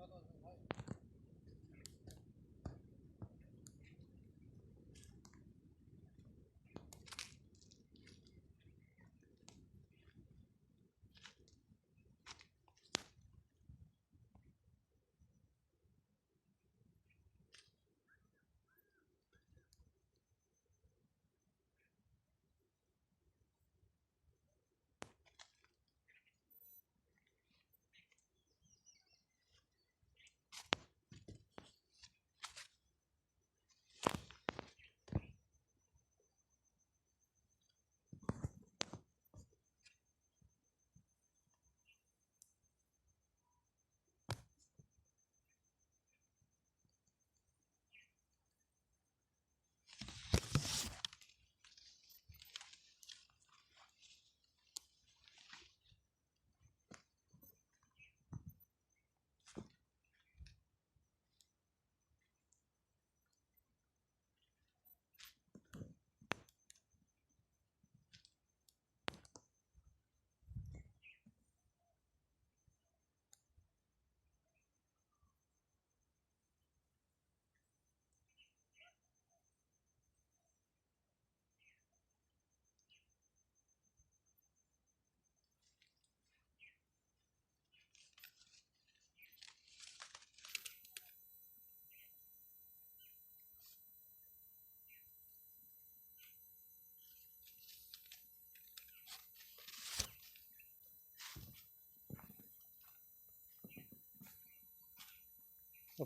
ভালো আছেন ভাই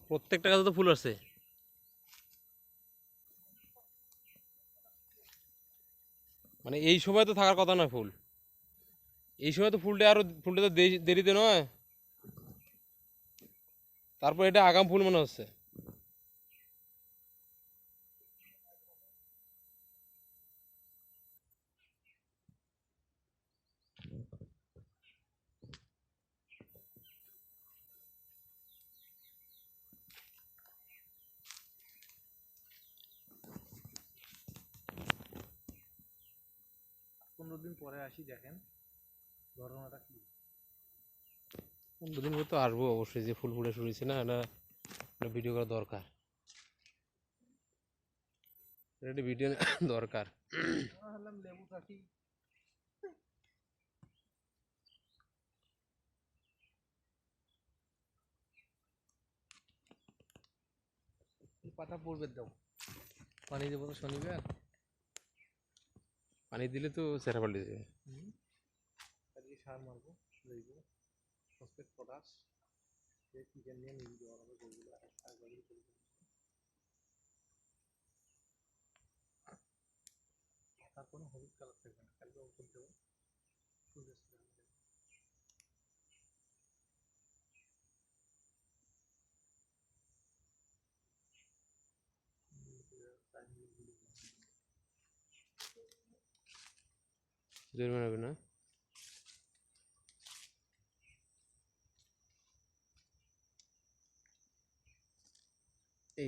প্রত্যেকটা গাছে তো ফুল আছে। মানে এই সময় তো থাকার কথা নয় ফুল। এই সময় তো ফুলটা আরও, ফুলটা তো দেরিতে নয়। তারপর এটা আগাম ফুল মনে হচ্ছে। পনেরো দিন পরে আসি দেখেন। ঘটনাটা কি? দুদিন পর তো আসব অবশ্যই যে ফুল ফুটে হয়েছে না এটা ভিডিও করা দরকার। এটা ভিডিও দরকার। লেবু চাষি পাতা পড়বে দাও। পানি দেবো তো শনিবার। পানি দিলে তো চেহারা পাল্টে যাবে সার মারবো জৈব ফসফেট পটাশ নিয়ে দেওয়া হবে আর। কোনো হলুদ কালার থাকবে না, কালকে ওষুধ দেবো লিমিট দিলে হবে। জরিমানা হবে না।